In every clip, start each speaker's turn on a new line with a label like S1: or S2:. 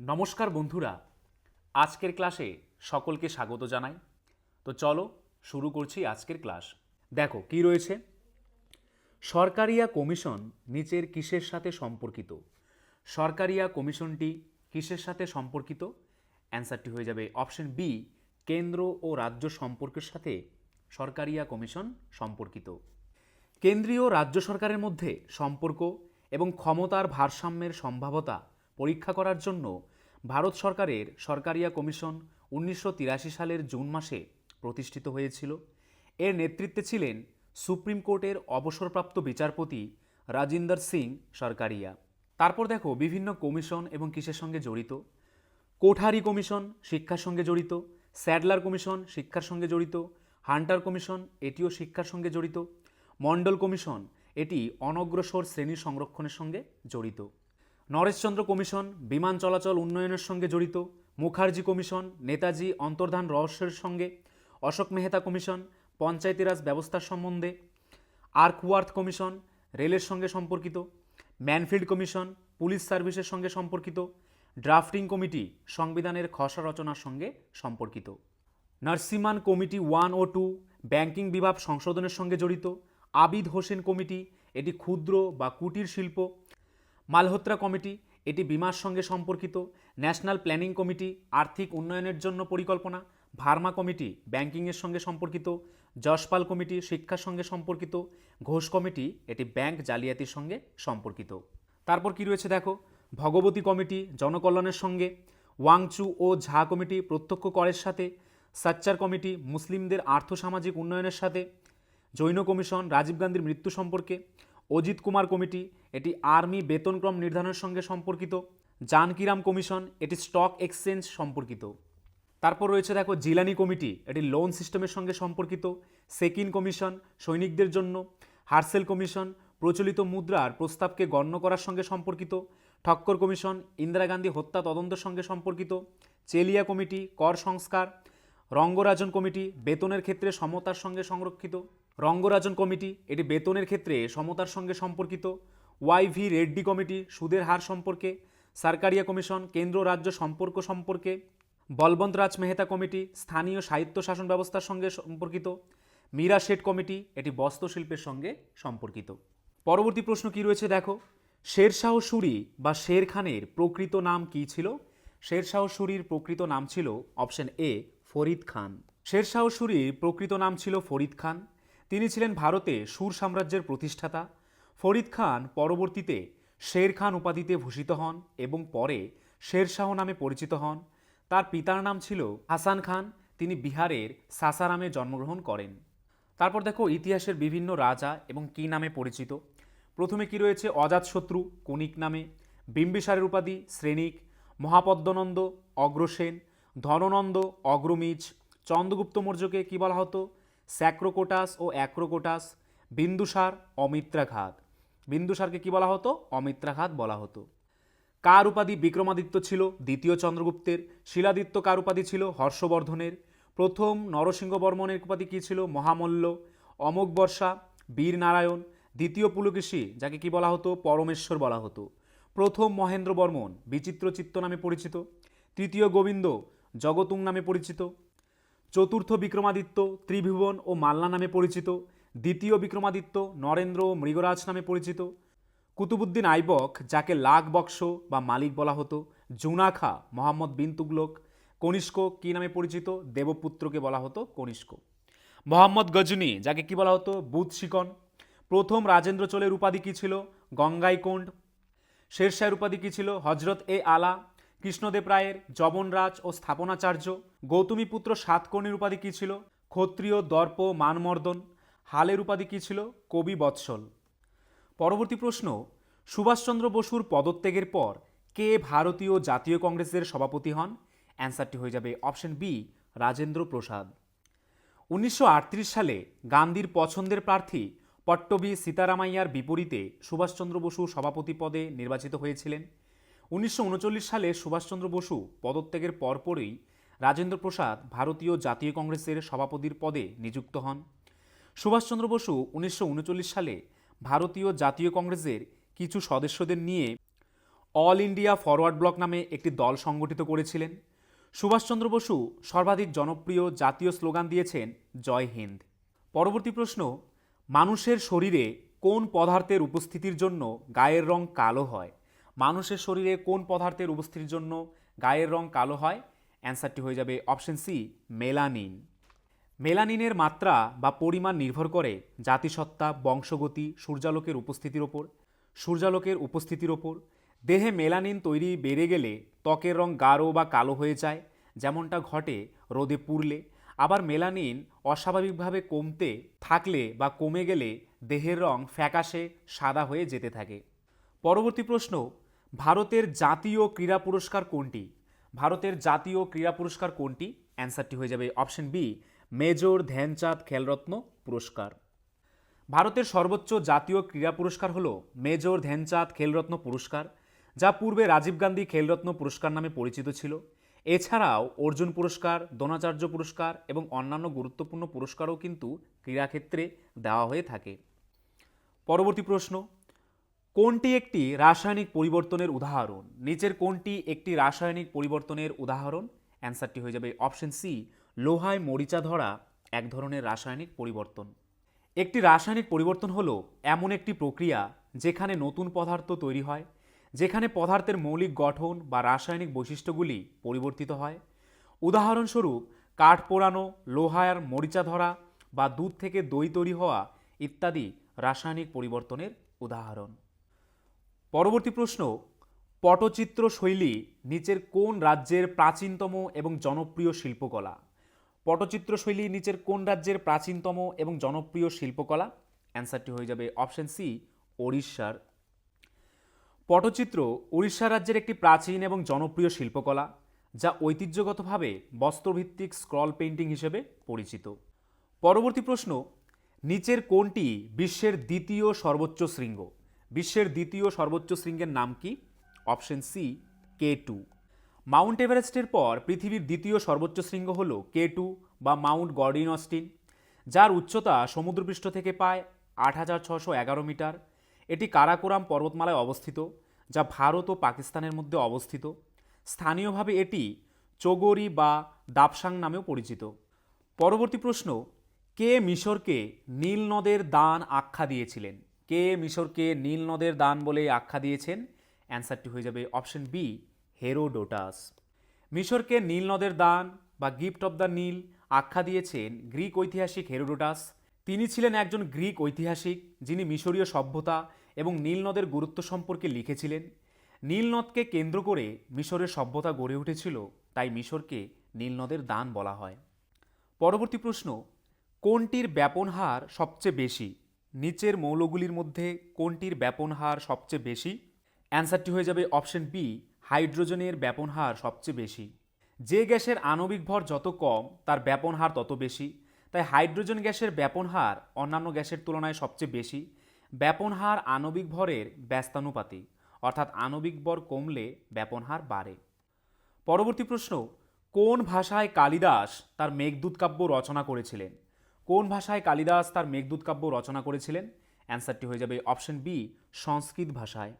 S1: নমস্কার বন্ধুরা, আজকের ক্লাসে সকলকে স্বাগত জানাই। তো চলো শুরু করছি আজকের ক্লাস। দেখো, কি রয়েছে? সরকারিয়া কমিশন নিচের কিসের সাথে সম্পর্কিত? সরকারিয়া কমিশনটি কিসের সাথে সম্পর্কিত? অ্যান্সারটি হয়ে যাবে অপশন বি, কেন্দ্র ও রাজ্য সম্পর্কের সাথে সরকারিয়া কমিশন সম্পর্কিত। কেন্দ্রীয় রাজ্য সরকারের মধ্যে সম্পর্ক এবং ক্ষমতার ভারসাম্যের সম্ভাবতা পরীক্ষা করার জন্য ভারত সরকারের সরকারিয়া কমিশন উনিশশো তিরাশি সালের জুন মাসে প্রতিষ্ঠিত হয়েছিল। এর নেতৃত্বে ছিলেন সুপ্রিম কোর্টের অবসরপ্রাপ্ত বিচারপতি রাজিন্দর সিং সরকারিয়া। তারপর দেখো, বিভিন্ন কমিশন এবং কিসের সঙ্গে জড়িত? কোঠারি কমিশন শিক্ষার সঙ্গে জড়িত, স্যাডলার কমিশন শিক্ষার সঙ্গে জড়িত, হান্টার কমিশন এটিও শিক্ষার সঙ্গে জড়িত মণ্ডল কমিশন এটি অনগ্রসর শ্রেণি সংরক্ষণের সঙ্গে জড়িত। নরেশচন্দ্র কমিশন, বিমান চলাচল উন্নয়নের সঙ্গে জড়িত, মুখার্জি কমিশন, নেতাজি অন্তর্ধান রহস্যের সঙ্গে, অশোক মেহতা কমিশন পঞ্চায়েতি রাজ ব্যবস্থার সম্বন্ধে, আর্কওয়ার্থ কমিশন, রেলের সঙ্গে সম্পর্কিত, ম্যানফিল্ড কমিশন, পুলিশ সার্ভিসের সঙ্গে সম্পর্কিত, ড্রাফটিং কমিটি সংবিধানের খসড়া রচনার সঙ্গে সম্পর্কিত। নার্সিমান কমিটি ওয়ান ও টু ব্যাংকিং বিভাগ সংশোধনের সঙ্গে জড়িত, আবিদ হোসেন কমিটি, এটি ক্ষুদ্র বা কুটির শিল্প মালহোত্রা কমিটি, এটি বিমার সঙ্গে সম্পর্কিত, ন্যাশনাল প্ল্যানিং কমিটি, আর্থিক উন্নয়নের জন্য পরিকল্পনা, ভার্মা কমিটি, ব্যাংকিংয়ের সঙ্গে সম্পর্কিত, যশপাল কমিটি, শিক্ষার সঙ্গে সম্পর্কিত, ঘোষ কমিটি, এটি ব্যাংক জালিয়াতির সঙ্গে সম্পর্কিত। তারপর কি রয়েছে দেখো? ভগবতী কমিটি, জনকল্যাণের সঙ্গে, ওয়াংচু ও ঝা কমিটি প্রত্যক্ষ করের সাথে, সাচ্চার কমিটি, মুসলিমদের আর্থসামাজিক উন্নয়নের সাথে, জৈন কমিশন, রাজীব গান্ধীর মৃত্যু সম্পর্কে অজিত কুমার কমিটি, এটি আর্মি বেতনক্রম নির্ধারণের সঙ্গে সম্পর্কিত। জানকিরাম কমিশন, এটি স্টক এক্সচেঞ্জ সম্পর্কিত। তারপর রয়েছে দেখো, জিলানি কমিটি, এটি লোন সিস্টেমের সঙ্গে সম্পর্কিত। সেকিন কমিশন, সৈনিকদের জন্য। হার্সেল কমিশন, প্রচলিত মুদ্রার প্রস্তাবকে গণ্য করার সঙ্গে সম্পর্কিত। ঠক্কর কমিশন, ইন্দিরা গান্ধী হত্যা তদন্তের সঙ্গে সম্পর্কিত। চেলিয়া কমিটি, কর সংস্কার। রঙ্গরাজন কমিটি, বেতনের ক্ষেত্রে সমতার সঙ্গে সংরক্ষিত। রঙ্গরাজন কমিটি, এটি বেতনের ক্ষেত্রে সমতার সঙ্গে সম্পর্কিত। ওয়াইভি রেড্ডি কমিটি, সুদের হার সম্পর্কে। সরকারিয়া কমিশন, কেন্দ্র রাজ্য সম্পর্ক সম্পর্কে। বলবন্ত রাজ মেহতা কমিটি, স্থানীয় সাহিত্য শাসন ব্যবস্থার সঙ্গে সম্পর্কিত। মীরা শেঠ কমিটি, এটি বস্ত্রশিল্পের সঙ্গে সম্পর্কিত। পরবর্তী প্রশ্ন কি রয়েছে দেখো? শেরশাহ সুরি বা শের খানের প্রকৃত নাম কি ছিল? শেরশাহ সুরির প্রকৃত নাম ছিল অপশন এ, ফরিদ খান। শেরশাহ সুরির প্রকৃত নাম ছিল ফরিদ খান। তিনি ছিলেন ভারতে সুর সাম্রাজ্যের প্রতিষ্ঠাতা। ফরিদ খান পরবর্তীতে শের খান উপাধিতে ভূষিত হন এবং পরে শেরশাহ নামে পরিচিত হন। তার পিতার নাম ছিল হাসান খান। তিনি বিহারের সাসারামে জন্মগ্রহণ করেন। তারপর দেখো ইতিহাসের বিভিন্ন রাজা এবং কী নামে পরিচিত। প্রথমে কি রয়েছে? অজাতশত্রু কণিক নামে। বিম্বিসারের উপাধি, শ্রেণিক। মহাপদ্মনন্দ, অগ্রসেন। ধননন্দ অগ্রমিজ চন্দ্রগুপ্ত মৌর্যকে কী বলা হতো? স্যাক্রোকোটাস ও অ্যাক্রোকোটাস, বিন্দুসার, অমিত্রাঘাত। বিন্দুসারকে কি বলা হতো? অমিত্রাঘাত বলা হতো। কার উপাধি বিক্রমাদিত্য ছিল? দ্বিতীয় চন্দ্রগুপ্তের। শিলাদিত্য কার উপাধি ছিল? হর্ষবর্ধনের। প্রথম নরসিংহ বর্মনের উপাধি কী ছিল? মহামল্ল অমোঘ বর্ষা বীর নারায়ণ দ্বিতীয় পুলকেশী, যাকে কি বলা হতো? পরমেশ্বর বলা হতো। প্রথম মহেন্দ্র বর্মন বিচিত্র চিত্ত নামে পরিচিত। তৃতীয় গোবিন্দ, জগতুং নামে পরিচিত। চতুর্থ বিক্রমাদিত্য, ত্রিভুবন ও মাল্লা নামে পরিচিত, দ্বিতীয় বিক্রমাদিত্য নরেন্দ্র ও মৃগরাজ নামে পরিচিত। কুতুবুদ্দিন আইবক, যাকে লাখ বক্স বা মালিক বলা হতো, জুনাখা মোহাম্মদ বিন তুগলক, কনিষ্ক কী নামে পরিচিত, দেবপুত্রকে বলা হতো কনিষ্ক। মোহাম্মদ গজনী, যাকে কি বলা হতো বুধ শিকন প্রথম রাজেন্দ্র চোলের উপাধি কী ছিল, গঙ্গাইকোণ্ড। শেরশাহের উপাধি কী ছিল, হজরত এ আলা, কৃষ্ণদেব রায়ের জবনরাজ ও স্থাপনাচার্য। গৌতমীপুত্র সাতকর্ণীর উপাধি কী ছিল? ক্ষত্রিয়, দর্প, মানমর্দন। হালের উপাধি কী ছিল? কবি বৎসল। পরবর্তী প্রশ্ন, সুভাষচন্দ্র বসুর পদত্যাগের পর কে ভারতীয় জাতীয় কংগ্রেসের সভাপতি হন? অ্যান্সারটি হয়ে যাবে অপশন বি, রাজেন্দ্র প্রসাদ। উনিশশো আটত্রিশ সালে গান্ধীর পছন্দের প্রার্থী পট্টবী সীতারামাইয়ার বিপরীতে সুভাষচন্দ্র বসু সভাপতি পদে নির্বাচিত হয়েছিলেন। উনিশশো উনচল্লিশ সালে সুভাষচন্দ্র বসু পদত্যাগের পরপরই রাজেন্দ্র প্রসাদ ভারতীয় জাতীয় কংগ্রেসের সভাপতির পদে নিযুক্ত হন। সুভাষচন্দ্র বসু উনিশশো উনচল্লিশ সালে ভারতীয় জাতীয় কংগ্রেসের কিছু সদস্যদের নিয়ে অল ইন্ডিয়া ফরওয়ার্ড ব্লক নামে একটি দল সংগঠিত করেছিলেন। সুভাষচন্দ্র বসু সর্বাধিক জনপ্রিয় জাতীয় স্লোগান দিয়েছেন, জয় হিন্দ পরবর্তী প্রশ্ন, মানুষের শরীরে কোন পদার্থের উপস্থিতির জন্য গায়ের রং কালো হয়? মানুষের শরীরে কোন পদার্থের উপস্থিতির জন্য গায়ের রং কালো হয়? অ্যান্সারটি হয়ে যাবে অপশন সি, মেলানিন। মেলানিনের মাত্রা বা পরিমাণ নির্ভর করে জাতিসত্তা, বংশগতি, সূর্যালোকের উপস্থিতির ওপর, সূর্যালোকের উপস্থিতির ওপর। দেহে মেলানিন তৈরি বেড়ে গেলে ত্বকের রং গাঢ় বা কালো হয়ে যায়, যেমনটা ঘটে রোদে পুড়লে। আবার মেলানিন অস্বাভাবিকভাবে কমতে থাকলে বা কমে গেলে দেহের রং ফ্যাকাশে, সাদা হয়ে যেতে থাকে। পরবর্তী প্রশ্ন, ভারতের জাতীয় ক্রীড়া পুরস্কার কোনটি? ভারতের জাতীয় ক্রীড়া পুরস্কার কোনটি? অ্যান্সারটি হয়ে যাবে option B, major Dhyan Chand Khel Ratna পুরস্কার। ভারতের সর্বোচ্চ জাতীয় ক্রীড়া পুরস্কার হল মেজর ধ্যানচাঁদ খেলরত্ন পুরস্কার, যা পূর্বে রাজীব গান্ধী খেলরত্ন পুরস্কার নামে পরিচিত ছিল। এছাড়াও অর্জুন পুরস্কার, দ্রোণাচার্য পুরস্কার এবং অন্যান্য গুরুত্বপূর্ণ পুরস্কারও কিন্তু ক্রীড়াক্ষেত্রে দেওয়া হয়ে থাকে। পরবর্তী প্রশ্ন কোনটি একটি রাসায়নিক পরিবর্তনের উদাহরণ? নিচের কোনটি একটি রাসায়নিক পরিবর্তনের উদাহরণ? অ্যান্সারটি হয়ে যাবে অপশন সি, লোহায় মরিচা ধরা, এক ধরনের রাসায়নিক পরিবর্তন। একটি রাসায়নিক পরিবর্তন হলো এমন একটি প্রক্রিয়া যেখানে নতুন পদার্থ তৈরি হয়, যেখানে পদার্থের মৌলিক গঠন বা রাসায়নিক বৈশিষ্ট্যগুলি পরিবর্তিত হয়। উদাহরণস্বরূপ, কাঠ পোড়ানো, লোহার মরিচা ধরা বা দুধ থেকে দই তৈরি হওয়া ইত্যাদি রাসায়নিক পরিবর্তনের উদাহরণ। পরবর্তী প্রশ্ন, পটচিত্র শৈলী নিচের কোন রাজ্যের প্রাচীনতম এবং জনপ্রিয় শিল্পকলা? পটচিত্র শৈলী নিচের কোন রাজ্যের প্রাচীনতম এবং জনপ্রিয় শিল্পকলা? অ্যান্সারটি হয়ে যাবে অপশন সি, ওড়িশার। পটচিত্র উড়িষ্যা রাজ্যের একটি প্রাচীন এবং জনপ্রিয় শিল্পকলা, যা ঐতিহ্যগতভাবে বস্ত্রভিত্তিক স্ক্রল পেইন্টিং হিসেবে পরিচিত। পরবর্তী প্রশ্ন, নিচের কোনটি বিশ্বের দ্বিতীয় সর্বোচ্চ শৃঙ্গ? বিশ্বের দ্বিতীয় সর্বোচ্চ শৃঙ্গের নাম কি? Option C, K two. Mount এভারেস্টের পর পৃথিবীর দ্বিতীয় সর্বোচ্চ শৃঙ্গ হল কে টু বা মাউন্ট গর্ডিন অস্টিন, যার উচ্চতা সমুদ্রপৃষ্ঠ থেকে পায় আট হাজার ছশো এগারো মিটার। এটি কারাকোরাম পর্বতমালায় অবস্থিত, যা ভারত ও পাকিস্তানের মধ্যে অবস্থিত। স্থানীয়ভাবে এটি চোগরি বা দাপসাং নামেও পরিচিত। পরবর্তী প্রশ্ন, কে মিশরকে নীল নদের দান আখ্যা দিয়েছিলেন? কে মিশরকে নীল নদের দান বলে আখ্যা দিয়েছেন? অ্যান্সারটি হয়ে যাবে অপশন বি, হেরোডোটাস। মিশরকে নীল নদের দান বা গিফট অব দ্য নীল আখ্যা দিয়েছেন গ্রিক ঐতিহাসিক হেরোডোটাস। তিনি ছিলেন একজন গ্রিক ঐতিহাসিক যিনি মিশরীয় সভ্যতা এবং নীল নদের গুরুত্ব সম্পর্কে লিখেছিলেন। নীল নদকে কেন্দ্র করে মিশরের সভ্যতা গড়ে উঠেছিল, তাই মিশরকে নীল নদের দান বলা হয়। পরবর্তী প্রশ্ন, কোনটির ব্যাপন হার সবচেয়ে বেশি? নিচের মৌলগুলির মধ্যে কোনটির ব্যাপন হার সবচেয়ে বেশি? অ্যান্সারটি হয়ে যাবে অপশন বি, হাইড্রোজেনের ব্যাপন হার সবচেয়ে বেশি। যে গ্যাসের আণবিক ভর যত কম, তার ব্যাপন হার তত বেশি। তাই হাইড্রোজেন গ্যাসের ব্যাপন হার অন্যান্য গ্যাসের তুলনায় সবচেয়ে বেশি। ব্যাপন হার আণবিক ভরের ব্যস্তানুপাতিক, অর্থাৎ আণবিক ভর কমলে ব্যাপন হার বাড়ে। পরবর্তী প্রশ্ন, কোন ভাষায় কালিদাস তার মেঘদূত কাব্য রচনা করেছিলেন? কোন ভাষায় কালিদাস তার মেঘদূত কাব্য রচনা করেছিলেন? অ্যান্সারটি হয়ে যাবে অপশন বি, সংস্কৃত ভাষায়।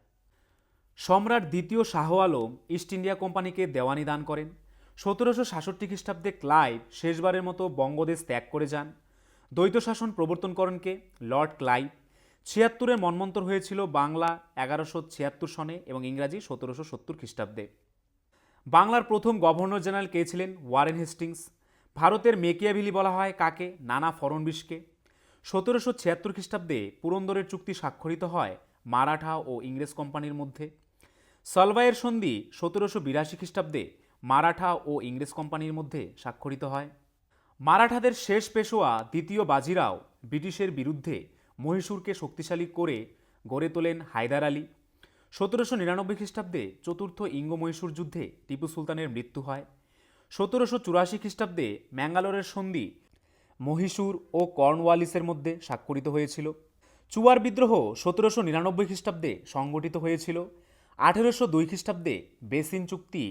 S1: সম্রাট দ্বিতীয় শাহ আলম ইস্ট ইন্ডিয়া কোম্পানিকে দেওয়ানি দান করেন। সতেরোশো সাতষট্টি খ্রিস্টাব্দে ক্লাইভ শেষবারের মতো বঙ্গদেশ ত্যাগ করে যান। দ্বৈত শাসন প্রবর্তন করেন কে? Lord Clive. ছিয়াত্তরের মন্মন্তর হয়েছিল বাংলা এগারোশো ছিয়াত্তর সনে এবং ইংরাজি সতেরোশো সত্তর খ্রিস্টাব্দে। বাংলার প্রথম গভর্নর জেনারেল কে ছিলেন? Warren Hastings. ভারতের মেকিয়াভিলি বলা হয় কাকে? নানা ফড়নবিশকে। সতেরোশো ছিয়াত্তর খ্রিস্টাব্দে পুরন্দরের চুক্তি স্বাক্ষরিত হয় মারাঠা ও ইংরেজ কোম্পানির মধ্যে। সলবাইয়ের সন্ধি সতেরোশো বিরাশি খ্রিস্টাব্দে মারাঠা ও ইংরেজ কোম্পানির মধ্যে স্বাক্ষরিত হয়। মারাঠাদের শেষ পেশোয়া দ্বিতীয় বাজিরাও ব্রিটিশের বিরুদ্ধে মহীশূরকে শক্তিশালী করে গড়ে তোলেন হায়দার আলী। সতেরোশো নিরানব্বই খ্রিস্টাব্দে চতুর্থ ইঙ্গ মহীশূর যুদ্ধে টিপু সুলতানের মৃত্যু হয়। সতেরোশো চুরাশি খ্রিস্টাব্দে ম্যাঙ্গালোরের সন্ধি মহীশূর ও কর্নওয়ালিসের মধ্যে স্বাক্ষরিত হয়েছিল। চুয়ার বিদ্রোহ সতেরোশো নিরানব্বই খ্রিস্টাব্দে সংগঠিত হয়েছিল। আঠেরোশো দুই খ্রিস্টাব্দে বেসিন চুক্তি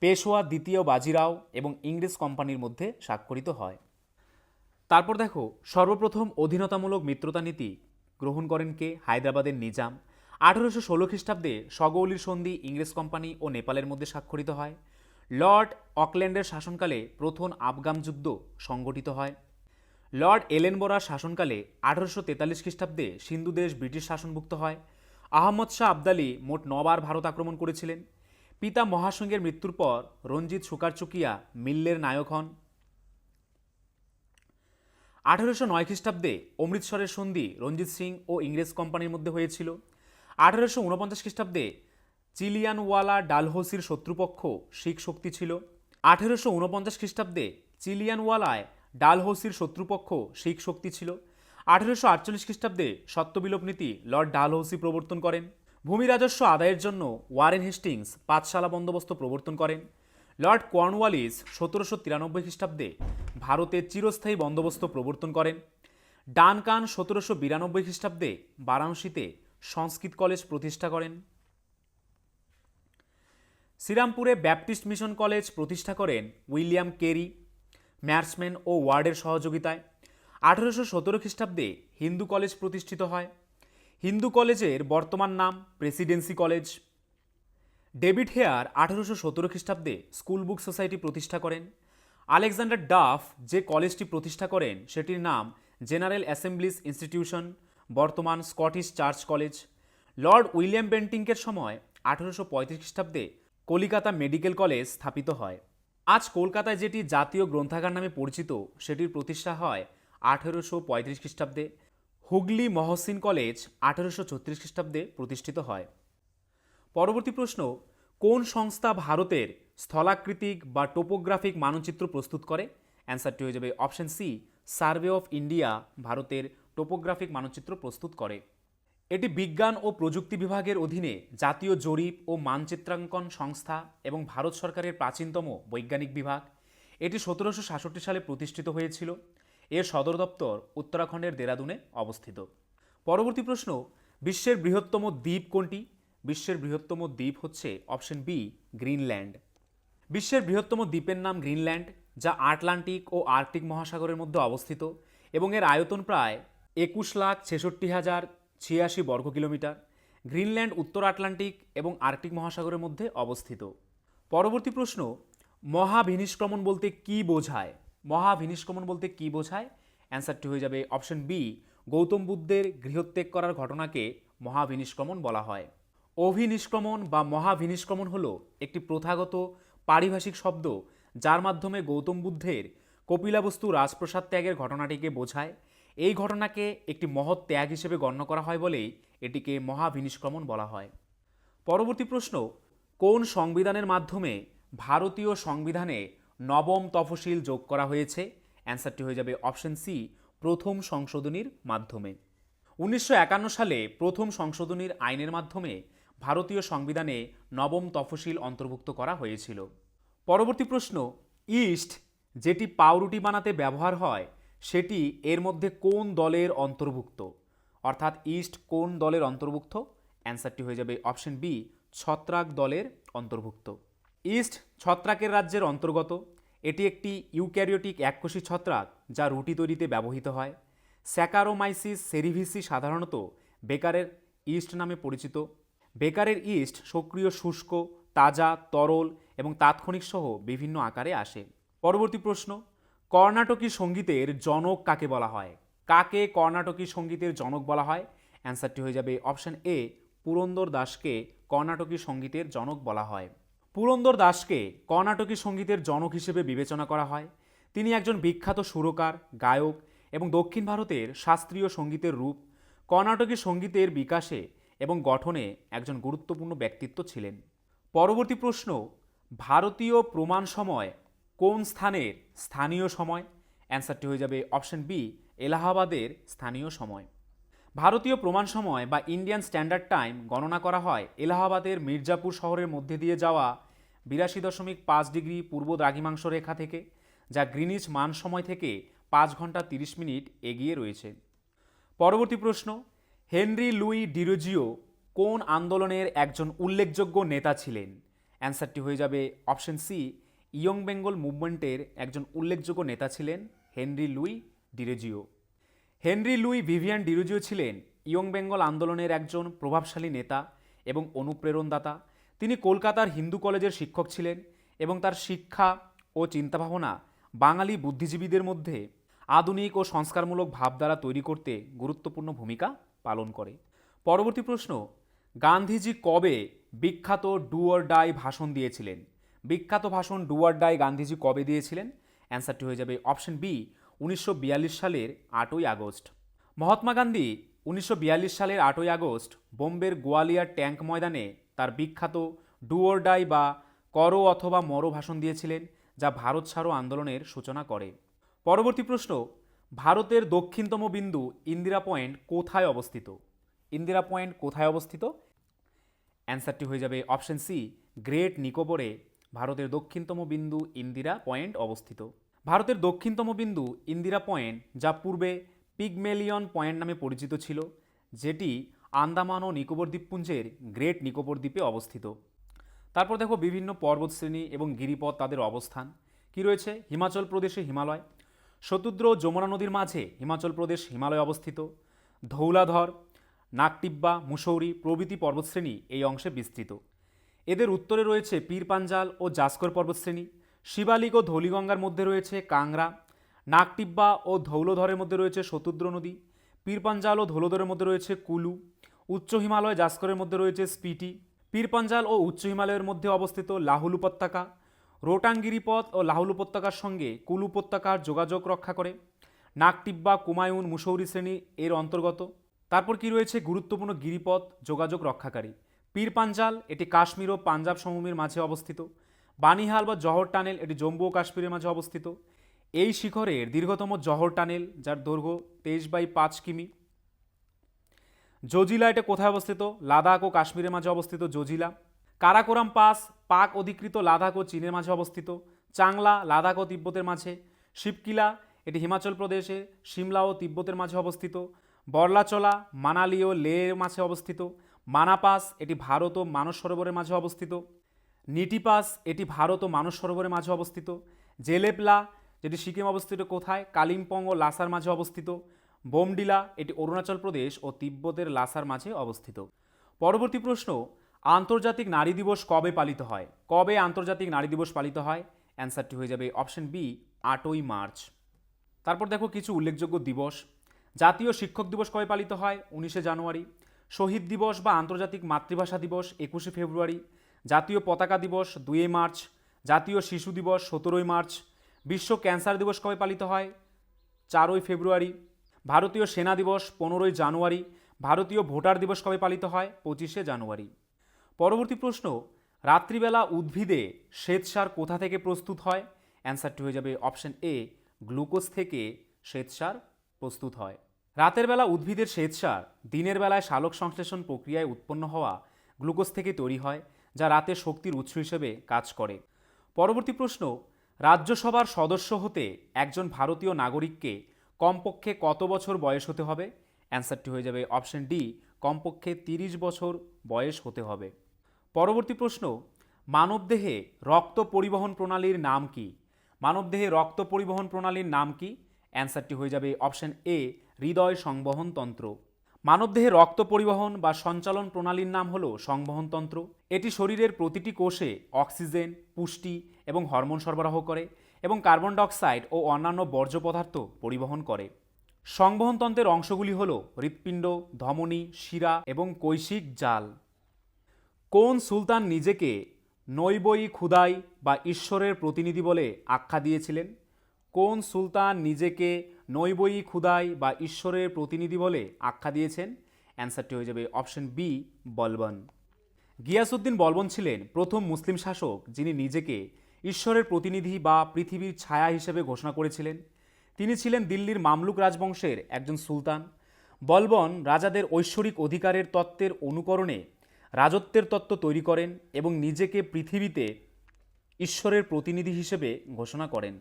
S1: পেশোয়া দ্বিতীয় বাজিরাও এবং ইংরেজ কোম্পানির মধ্যে স্বাক্ষরিত হয়। তারপর দেখো, সর্বপ্রথম অধীনতামূলক মিত্রতা নীতি গ্রহণ করেন কে? হায়দ্রাবাদের নিজাম। আঠেরোশো ষোলো খ্রিস্টাব্দে সগৌলির সন্ধি ইংরেজ কোম্পানি ও নেপালের মধ্যে স্বাক্ষরিত হয়। লর্ড অকল্যান্ডের শাসনকালে প্রথম আফগান যুদ্ধ সংগঠিত হয়। লর্ড এলেনবোরার শাসনকালে আঠারোশো তেতাল্লিশ খ্রিস্টাব্দে সিন্ধু দেশ ব্রিটিশ শাসনভুক্ত হয়। আহমদ শাহ আবদালি মোট নবার ভারত আক্রমণ করেছিলেন। পিতা মহাসংঘের মৃত্যুর পর রঞ্জিত সুকারচুকিয়া মিল্লের নায়ক হন। আঠারোশো নয় খ্রিস্টাব্দে অমৃতসরের সন্ধি রঞ্জিত সিং ও ইংরেজ কোম্পানির মধ্যে হয়েছিল। আঠারোশো উনপঞ্চাশ খ্রিস্টাব্দে চিলিয়ানওয়ালা ডালহৌসির শত্রুপক্ষ শিখ শক্তি ছিল। আঠেরোশো উনপঞ্চাশ খ্রিস্টাব্দে চিলিয়ানওয়ালায় ডালহৌসির শত্রুপক্ষ শিখ শক্তি ছিল। আঠেরোশো আটচল্লিশ খ্রিস্টাব্দে সত্যবিলোপ নীতি লর্ড ডালহৌসি প্রবর্তন করেন। ভূমি রাজস্ব আদায়ের জন্য ওয়ারেন হেস্টিংস পাঁচশালা বন্দোবস্ত প্রবর্তন করেন। লর্ড কর্নওয়ালিস সতেরোশো তিরানব্বই খ্রিস্টাব্দে ভারতে চিরস্থায়ী বন্দোবস্ত প্রবর্তন করেন। ডানকান সতেরোশো বিরানব্বই খ্রিস্টাব্দে বারাণসীতে সংস্কৃত কলেজ প্রতিষ্ঠা করেন। শ্রীরামপুরে ব্যাপটিস্ট মিশন কলেজ প্রতিষ্ঠা করেন উইলিয়াম কেরি ম্যার্সম্যান ও ওয়ার্ডের সহযোগিতায়। আঠারোশো সতেরো খ্রিস্টাব্দে হিন্দু কলেজ প্রতিষ্ঠিত হয়। হিন্দু কলেজের বর্তমান নাম প্রেসিডেন্সি কলেজ। ডেভিড হেয়ার আঠারোশো সতেরো খ্রিস্টাব্দে স্কুল বুক সোসাইটি প্রতিষ্ঠা করেন। আলেকজান্ডার ডাফ যে কলেজটি প্রতিষ্ঠা করেন, সেটির নাম জেনারেল অ্যাসেম্বলিজ ইনস্টিটিউশন, বর্তমান Scottish church college. Lord William বেন্টিংকের সময় আঠারোশো পঁয়ত্রিশ খ্রিস্টাব্দে কলিকাতা মেডিকেল কলেজ স্থাপিত হয়। আজ কলকাতায় যেটি জাতীয় গ্রন্থাগার নামে পরিচিত, সেটির প্রতিষ্ঠা হয় আঠেরোশো পঁয়ত্রিশ খ্রিস্টাব্দে। হুগলি মহসিন কলেজ আঠেরোশো ছত্রিশ খ্রিস্টাব্দে প্রতিষ্ঠিত হয়। পরবর্তী প্রশ্ন, কোন সংস্থা ভারতের স্থলাকৃতিক বা টোপোগ্রাফিক মানচিত্র প্রস্তুত করে? অ্যান্সারটি হয়ে যাবে option C, survey of India, ভারতের টোপোগ্রাফিক মানচিত্র প্রস্তুত করে। এটি বিজ্ঞান ও প্রযুক্তি বিভাগের অধীনে জাতীয় জরিপ ও মানচিত্রাঙ্কন সংস্থা এবং ভারত সরকারের প্রাচীনতম বৈজ্ঞানিক বিভাগ। এটি সতেরোশো সাতষট্টি সালে প্রতিষ্ঠিত হয়েছিল। এর সদর দপ্তর উত্তরাখণ্ডের দেরাদুনে অবস্থিত। পরবর্তী প্রশ্ন, বিশ্বের বৃহত্তম দ্বীপ কোনটি? বিশ্বের বৃহত্তম দ্বীপ হচ্ছে অপশন বি, গ্রিনল্যান্ড। বিশ্বের বৃহত্তম দ্বীপের নাম গ্রিনল্যান্ড, যা আটলান্টিক ও আর্কটিক মহাসাগরের মধ্যে অবস্থিত এবং এর আয়তন প্রায় একুশ লাখ ছেষট্টি হাজার ছিয়াশি বর্গ কিলোমিটার, গ্রিনল্যান্ড, উত্তর আটলান্টিক এবং আর্কটিক মহাসাগরের মধ্যে অবস্থিত। পরবর্তী প্রশ্ন, মহাভিনিষ্ক্রমণ বলতে কি বোঝায়? মহাভিনিষ্ক্রমণ বলতে কি বোঝায়? অ্যান্সারটি হয়ে যাবে অপশন বি গৌতম বুদ্ধের গৃহত্যাগ করার ঘটনাকে মহাভিনিষ্ক্রমণ বলা হয়। অভিনিষ্ক্রমণ বা মহাভিনিষ্ক্রমণ হল একটি প্রথাগত পারিভাষিক শব্দ, যার মাধ্যমে গৌতম বুদ্ধের কপিলাবস্তু রাজপ্রসাদ ত্যাগের ঘটনাটিকে বোঝায় এই ঘটনাকে একটি মহৎ ত্যাগ হিসেবে গণ্য করা হয় বলেই এটিকে মহাভিনিষ্ক্রমণ বলা হয়। পরবর্তী প্রশ্ন, কোন সংবিধানের মাধ্যমে ভারতীয় সংবিধানে নবম তফসিল যোগ করা হয়েছে? অ্যান্সারটি হয়ে যাবে অপশন সি, প্রথম সংশোধনীর মাধ্যমে। উনিশশো একান্ন সালে প্রথম সংশোধনীর আইনের মাধ্যমে ভারতীয় সংবিধানে নবম তফসিল অন্তর্ভুক্ত করা হয়েছিল। পরবর্তী প্রশ্ন, ইস্ট, যেটি পাউরুটি বানাতে ব্যবহার হয় সেটি এর মধ্যে কোন দলের অন্তর্ভুক্ত? অর্থাৎ ইস্ট কোন দলের অন্তর্ভুক্ত? অ্যান্সারটি হয়ে যাবে অপশন বি, ছত্রাক দলের অন্তর্ভুক্ত। ইস্ট ছত্রাকের রাজ্যের অন্তর্গত। এটি একটি ইউক্যারিওটিক এককোষী ছত্রাক যা রুটি তৈরিতে ব্যবহৃত হয়। স্যাকারোমাইসিস সেরিভিসি সাধারণত বেকারের ইস্ট নামে পরিচিত। বেকারের ইস্ট সক্রিয়, শুষ্ক, তাজা, তরল এবং তাৎক্ষণিক সহ বিভিন্ন আকারে আসে। পরবর্তী প্রশ্ন কর্ণাটকী সঙ্গীতের জনক কাকে বলা হয়? কাকে কর্ণাটকী সঙ্গীতের জনক বলা হয়? অ্যান্সারটি হয়ে যাবে অপশান এ পুরন্দর দাসকে কর্ণাটকী সঙ্গীতের জনক বলা হয়। পুরন্দর দাসকে কর্ণাটকী সঙ্গীতের জনক হিসেবে বিবেচনা করা হয়। তিনি একজন বিখ্যাত সুরকার, গায়ক এবং দক্ষিণ ভারতের শাস্ত্রীয় সঙ্গীতের রূপ। কর্ণাটকী সঙ্গীতের বিকাশে এবং গঠনে একজন গুরুত্বপূর্ণ ব্যক্তিত্ব ছিলেন। পরবর্তী প্রশ্ন, ভারতীয় প্রমাণ সময় কোন স্থানের স্থানীয় সময়? অ্যান্সারটি হয়ে যাবে অপশন বি, এলাহাবাদের স্থানীয় সময়। ভারতীয় প্রমাণ সময় বা ইন্ডিয়ান স্ট্যান্ডার্ড টাইম গণনা করা হয় এলাহাবাদের মির্জাপুর শহরের মধ্যে দিয়ে যাওয়া বিরাশি দশমিক পাঁচ ডিগ্রি পূর্ব দ্রাঘিমাংশ রেখা থেকে, যা গ্রিনিচ মান সময় থেকে পাঁচ ঘণ্টা তিরিশ মিনিট এগিয়ে রয়েছে। পরবর্তী প্রশ্ন, হেনরি লুই ডিরোজিও কোন আন্দোলনের একজন উল্লেখযোগ্য নেতা ছিলেন? অ্যান্সারটি হয়ে যাবে অপশন সি ইয়ং বেঙ্গল মুভমেন্টের একজন উল্লেখযোগ্য নেতা ছিলেন Henry Louis Derozio. Henry Louis Vivian Derozio ছিলেন ইয়ং বেঙ্গল আন্দোলনের একজন প্রভাবশালী নেতা এবং অনুপ্রেরণদাতা। তিনি কলকাতার হিন্দু কলেজের শিক্ষক ছিলেন এবং তার শিক্ষা ও চিন্তাভাবনা বাঙালি বুদ্ধিজীবীদের মধ্যে আধুনিক ও সংস্কারমূলক ভাবধারা তৈরি করতে গুরুত্বপূর্ণ ভূমিকা পালন করে। পরবর্তী প্রশ্ন, গান্ধীজি কবে বিখ্যাত ডুয়ার ডাই ভাষণ দিয়েছিলেন? বিখ্যাত ভাষণ ডুয়ার ডাই গান্ধীজি কবে দিয়েছিলেন? অ্যান্সারটি হয়ে যাবে অপশন বি, উনিশশো বিয়াল্লিশ সালের আটই আগস্ট। মহাত্মা গান্ধী উনিশশো বিয়াল্লিশ সালের আটই আগস্ট বোম্বের গোয়ালিয়ার ট্যাঙ্ক ময়দানে তার বিখ্যাত ডুয়ার ডাই বা করো অথবা মরো ভাষণ দিয়েছিলেন, যা ভারত ছাড়ো আন্দোলনের সূচনা করে। পরবর্তী প্রশ্ন, ভারতের দক্ষিণতম বিন্দু ইন্দিরা পয়েন্ট কোথায় অবস্থিত? ইন্দিরা পয়েন্ট কোথায় অবস্থিত? অ্যান্সারটি হয়ে যাবে অপশন সি, গ্রেট নিকোবরে ভারতের দক্ষিণতম বিন্দু ইন্দিরা পয়েন্ট অবস্থিত। ভারতের দক্ষিণতম বিন্দু ইন্দিরা পয়েন্ট, যা পূর্বে পিগমেলিয়ন পয়েন্ট নামে পরিচিত ছিল, যেটি আন্দামান ও নিকোবর দ্বীপপুঞ্জের গ্রেট নিকোবর দ্বীপে অবস্থিত। তারপর দেখো বিভিন্ন পর্বতশ্রেণী এবং গিরিপথ তাদের অবস্থান। কি রয়েছে? হিমাচল প্রদেশে হিমালয়। শতুদ্র ও যমুনা নদীর মাঝে হিমাচল প্রদেশ হিমালয় অবস্থিত। ধৌলাধর নাকটিব্বা মুসৌরি প্রভৃতি পর্বতশ্রেণী এই অংশে বিস্তৃত। এদের উত্তরে রয়েছে পীরপাঞ্জাল ও জাস্কর পর্বতশ্রেণী, শিবালিক ও ধৌলিগঙ্গার মধ্যে রয়েছে কাংরা নাকটিব্বা ও ধৌলধরের মধ্যে রয়েছে শতুদ্র নদী পীরপাঞ্জাল ও ধৌলধরের মধ্যে রয়েছে কুলু, উচ্চ হিমালয় জাস্করের মধ্যে রয়েছে স্পিটি পীরপাঞ্জাল ও উচ্চ হিমালয়ের মধ্যে অবস্থিত লাহুল উপত্যকা রোটাং গিরিপথ ও লাহুল উপত্যকার সঙ্গে কুলু উপত্যকার যোগাযোগ রক্ষা করে নাকটিব্বা কুমায়ুন, মুসৌরি শ্রেণি এর অন্তর্গত। তারপর কি রয়েছে গুরুত্বপূর্ণ গিরিপথ যোগাযোগ রক্ষাকারী? পীরপাঞ্জাল এটি কাশ্মীর ও পাঞ্জাব সমভূমির মাঝে অবস্থিত। বানিহাল বা জহর টানেল, এটি জম্মু ও কাশ্মীরের মাঝে অবস্থিত। এই শিখরের দীর্ঘতম জহর টানেল, যার দৈর্ঘ্য তেইশ বাই পাঁচ কিমি। জজিলা, এটা কোথায় অবস্থিত? লাদাখ ও কাশ্মীরের মাঝে অবস্থিত জজিলা। কারাকোরাম পাস, পাক অধিকৃত লাদাখ ও চীনের মাঝে অবস্থিত। চাংলা, লাদাখ ও তিব্বতের মাঝে। শিবকিলা, এটি হিমাচল প্রদেশে। সিমলা ও তিব্বতের মাঝে অবস্থিত। বরলাচলা, মানালি ও লের মাঝে অবস্থিত। মানাপাস এটি ভারত ও মানস সরোবরের মাঝে অবস্থিত। নিটিপাস এটি ভারত ও মানস সরোবরের মাঝে অবস্থিত। জেলেপলা যেটি সিকিম অবস্থিত কোথায়? কালিম্পং ও লাসার মাঝে অবস্থিত। বোমডিলা এটি অরুণাচল প্রদেশ ও তিব্বতের লাসার মাঝে অবস্থিত। পরবর্তী প্রশ্ন, আন্তর্জাতিক নারী দিবস কবে পালিত হয়? কবে আন্তর্জাতিক নারী দিবস পালিত হয়? অ্যান্সারটি হয়ে যাবে অপশন বি, আটই মার্চ। তারপর দেখো কিছু উল্লেখযোগ্য দিবস। জাতীয় শিক্ষক দিবস কবে পালিত হয়? উনিশে জানুয়ারি। শহীদ দিবস বা আন্তর্জাতিক মাতৃভাষা দিবস একুশে ফেব্রুয়ারি, জাতীয় পতাকা দিবস দুই মার্চ, জাতীয় শিশু দিবস সতেরোই মার্চ, বিশ্ব ক্যান্সার দিবস কবে পালিত হয়? চারই ফেব্রুয়ারি, ভারতীয় সেনা দিবস পনেরোই জানুয়ারি, ভারতীয় ভোটার দিবস কবে পালিত হয়? পঁচিশে জানুয়ারি। পরবর্তী প্রশ্ন, রাত্রিবেলা উদ্ভিদে শ্বেতসার কোথা থেকে প্রস্তুত হয়? অ্যান্সারটি হয়ে যাবে অপশন এ, গ্লুকোজ থেকে শ্বেতসার প্রস্তুত হয়। রাতের বেলা উদ্ভিদের শ্বেতসার দিনের বেলায় সালোক সংশ্লেষণ প্রক্রিয়ায় উৎপন্ন হওয়া গ্লুকোজ থেকে তৈরি হয়, যা রাতে শক্তির উৎস হিসেবে কাজ করে। পরবর্তী প্রশ্ন, রাজ্যসভার সদস্য হতে একজন ভারতীয় নাগরিককে কমপক্ষে কত বছর বয়স হতে হবে? অ্যান্সারটি হয়ে যাবে অপশন ডি, কমপক্ষে তিরিশ বছর বয়স হতে হবে। পরবর্তী প্রশ্ন, মানবদেহে রক্ত পরিবহন প্রণালীর নাম কি? মানবদেহে রক্ত পরিবহন প্রণালীর নাম কি? অ্যান্সারটি হয়ে যাবে অপশন এ হৃদয় সংবহন তন্ত্র। মানবদেহে রক্ত পরিবহন বা সঞ্চালন প্রণালীর নাম হলো সংবহনতন্ত্র এটি শরীরের প্রতিটি কোষে অক্সিজেন, পুষ্টি এবং হরমোন সরবরাহ করে এবং কার্বন ডাইঅক্সাইড ও অন্যান্য বর্জ্য পদার্থ পরিবহন করে। সংবহনতন্ত্রের অংশগুলি হল হৃৎপিণ্ড, ধমনী, শিরা এবং কৈশিক জাল। কোন সুলতান নিজেকে নৈবই খুদাই বা ঈশ্বরের প্রতিনিধি বলে আখ্যা দিয়েছিলেন? কোন সুলতান নিজেকে নৈবই খুদাই বা ঈশ্বরের প্রতিনিধি বলে আখ্যা দিয়েছেন। অ্যান্সারটি হয়ে যাবে অপশন বি, বলবন। গিয়াসুদ্দিন বলবন ছিলেন প্রথম মুসলিম শাসক যিনি নিজেকে ঈশ্বরের প্রতিনিধি বা পৃথিবীর ছায়া হিসেবে ঘোষণা করেছিলেন। তিনি ছিলেন দিল্লির মামলুক রাজবংশের একজন সুলতান। বলবন রাজাদের ঐশ্বরিক অধিকারের তত্ত্বের অনুকরণে রাজত্বের তত্ত্ব তৈরি করেন এবং নিজেকে পৃথিবীতে ঈশ্বরের প্রতিনিধি হিসেবে ঘোষণা করেন।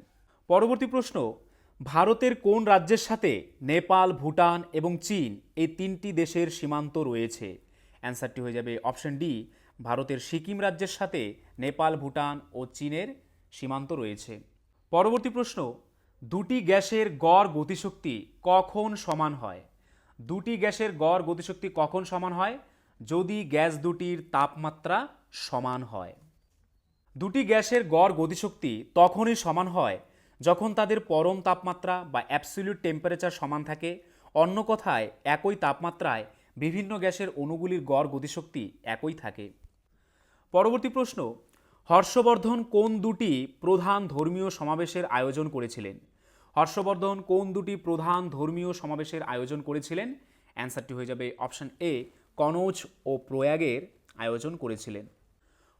S1: পরবর্তী প্রশ্ন ভারতের কোন রাজ্যের সাথে নেপাল, ভুটান এবং চীন এই তিনটি দেশের সীমান্ত রয়েছে? অ্যান্সারটি হয়ে যাবে অপশন ডি, ভারতের সিকিম রাজ্যের সাথে নেপাল, ভুটান ও চীনের সীমান্ত রয়েছে। পরবর্তী প্রশ্ন, দুটি গ্যাসের গড় গতিশক্তি কখন সমান হয়? দুটি গ্যাসের গড় গতিশক্তি কখন সমান হয়? যদি গ্যাস দুটির তাপমাত্রা সমান হয়। দুটি গ্যাসের গড় গতিশক্তি তখনই সমান হয় যখন তাদের পরম তাপমাত্রা বা অ্যাবসলিউট টেম্পারেচার সমান থাকে, অন্য কথায় একই তাপমাত্রায় বিভিন্ন গ্যাসের অণুগুলির গড় গতিশক্তি একই থাকে। পরবর্তী প্রশ্ন, হর্ষবর্ধন কোন দুটি প্রধান ধর্মীয় সমাবেশের আয়োজন করেছিলেন? হর্ষবর্ধন কোন দুটি প্রধান ধর্মীয় সমাবেশের আয়োজন করেছিলেন? অ্যান্সারটি হয়ে যাবে অপশন এ, কনৌজ ও প্রয়াগের আয়োজন করেছিলেন।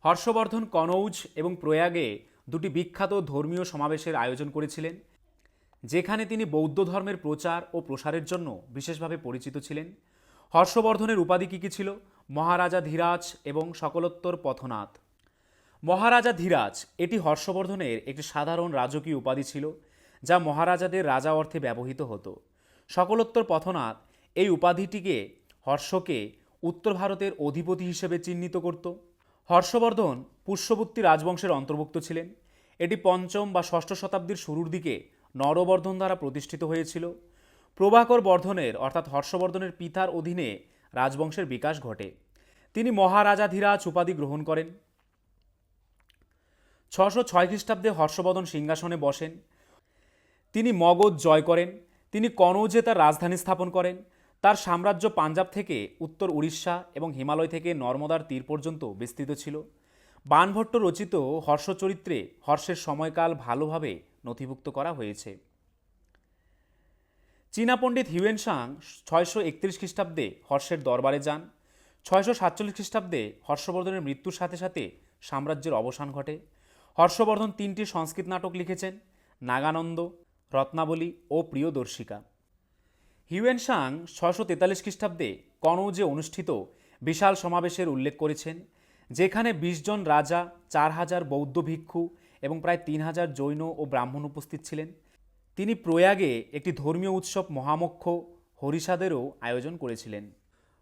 S1: হর্ষবর্ধন কনৌজ এবং প্রয়াগে দুটি বিখ্যাত ধর্মীয় সমাবেশের আয়োজন করেছিলেন, যেখানে তিনি বৌদ্ধ ধর্মের প্রচার ও প্রসারের জন্য বিশেষভাবে পরিচিত ছিলেন। হর্ষবর্ধনের উপাধি কী কী ছিল? মহারাজা ধীরাজ এবং সকলোত্তর পথনাথ। মহারাজা ধীরাজ, এটি হর্ষবর্ধনের একটি সাধারণ রাজকীয় উপাধি ছিল, যা মহারাজাদের রাজা অর্থে ব্যবহৃত হতো। সকলোত্তর পথনাথ এই উপাধিটিকে হর্ষকে উত্তর ভারতের অধিপতি হিসেবে চিহ্নিত করত। হর্ষবর্ধন পুষ্যবর্তী রাজবংশের অন্তর্ভুক্ত ছিলেন। এটি পঞ্চম বা ষষ্ঠ শতাব্দীর শুরুর দিকে নরবর্ধন দ্বারা প্রতিষ্ঠিত হয়েছিল। প্রভাকর বর্ধনের, অর্থাৎ হর্ষবর্ধনের পিতার অধীনে রাজবংশের বিকাশ ঘটে। তিনি মহারাজাধিরাজ উপাধি গ্রহণ করেন। ছশো ছয় খ্রিস্টাব্দে হর্ষবর্ধন সিংহাসনে বসেন। তিনি মগধ জয় করেন। তিনি কনৌজে তার রাজধানী স্থাপন করেন। তার সাম্রাজ্য পাঞ্জাব থেকে উত্তর উড়িষ্যা এবং হিমালয় থেকে নর্মদার তীর পর্যন্ত বিস্তৃত ছিল। বানভট্ট রচিত হর্ষচরিত্রে হর্ষের সময়কাল ভালোভাবে নথিভুক্ত করা হয়েছে। চীনা পণ্ডিত হিউয়েন সাং ছয়শো একত্রিশ খ্রিস্টাব্দে হর্ষের দরবারে যান। ছয়শো সাতচল্লিশ খ্রিস্টাব্দে হর্ষবর্ধনের মৃত্যুর সাথে সাথে সাম্রাজ্যের অবসান ঘটে। হর্ষবর্ধন তিনটি সংস্কৃত নাটক লিখেছেন, নাগানন্দ, রত্নাবলী ও প্রিয়দর্শিকা। হিউয়েন সাং ছশো তেতাল্লিশ খ্রিস্টাব্দে কনৌজে অনুষ্ঠিত বিশাল সমাবেশের উল্লেখ করেছেন। যেখানে বিশ জন রাজা, চার হাজার বৌদ্ধ ভিক্ষু এবং প্রায় তিন হাজার জৈন ও ব্রাহ্মণ উপস্থিত ছিলেন। তিনি প্রয়াগে একটি ধর্মীয় উৎসব মহামক্ষ হরিষাদেরও আয়োজন করেছিলেন।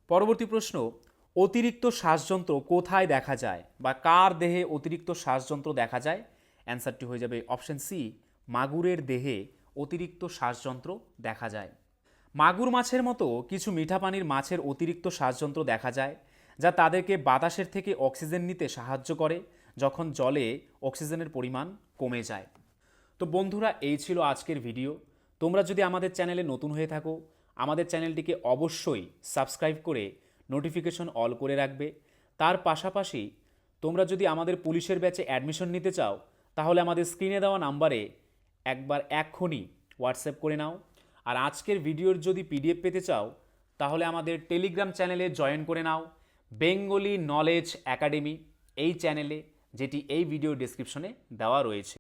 S1: পরবর্তী প্রশ্ন, অতিরিক্ত শ্বাসযন্ত্র কোথায় দেখা যায় বা কার দেহে অতিরিক্ত শ্বাসযন্ত্র দেখা যায়? অ্যান্সারটি হয়ে যাবে অপশন সি, মাগুরের দেহে অতিরিক্ত শ্বাসযন্ত্র দেখা যায়। মাগুর মাছের মতো কিছু মিঠা পানির মাছের অতিরিক্ত শ্বাসযন্ত্র দেখা যায় যা তাদেরকে বাতাসের থেকে অক্সিজেন নিতে সাহায্য করে, যখন জলে অক্সিজেনের পরিমাণ কমে যায়। তো বন্ধুরা, এই ছিল আজকের ভিডিও। তোমরা যদি আমাদের চ্যানেলে নতুন হয়ে থাকো, আমাদের চ্যানেলটিকে অবশ্যই সাবস্ক্রাইব করে নোটিফিকেশন অল করে রাখবে। তার পাশাপাশি, তোমরা যদি আমাদের পুলিশের ব্যাচে অ্যাডমিশন নিতে চাও, তাহলে আমাদের স্ক্রিনে দেওয়া নাম্বারে একবার এক্ষুনি হোয়াটসঅ্যাপ করে নাও। আর আজকের ভিডিওর যদি পিডিএফ পেতে চাও, তাহলে আমাদের টেলিগ্রাম চ্যানেলে জয়েন করে নাও। বেঙ্গলি নলেজ একাডেমি এই চ্যানেলে যেটি এই ভিডিও ডেসক্রিপশনে দেওয়া রয়েছে।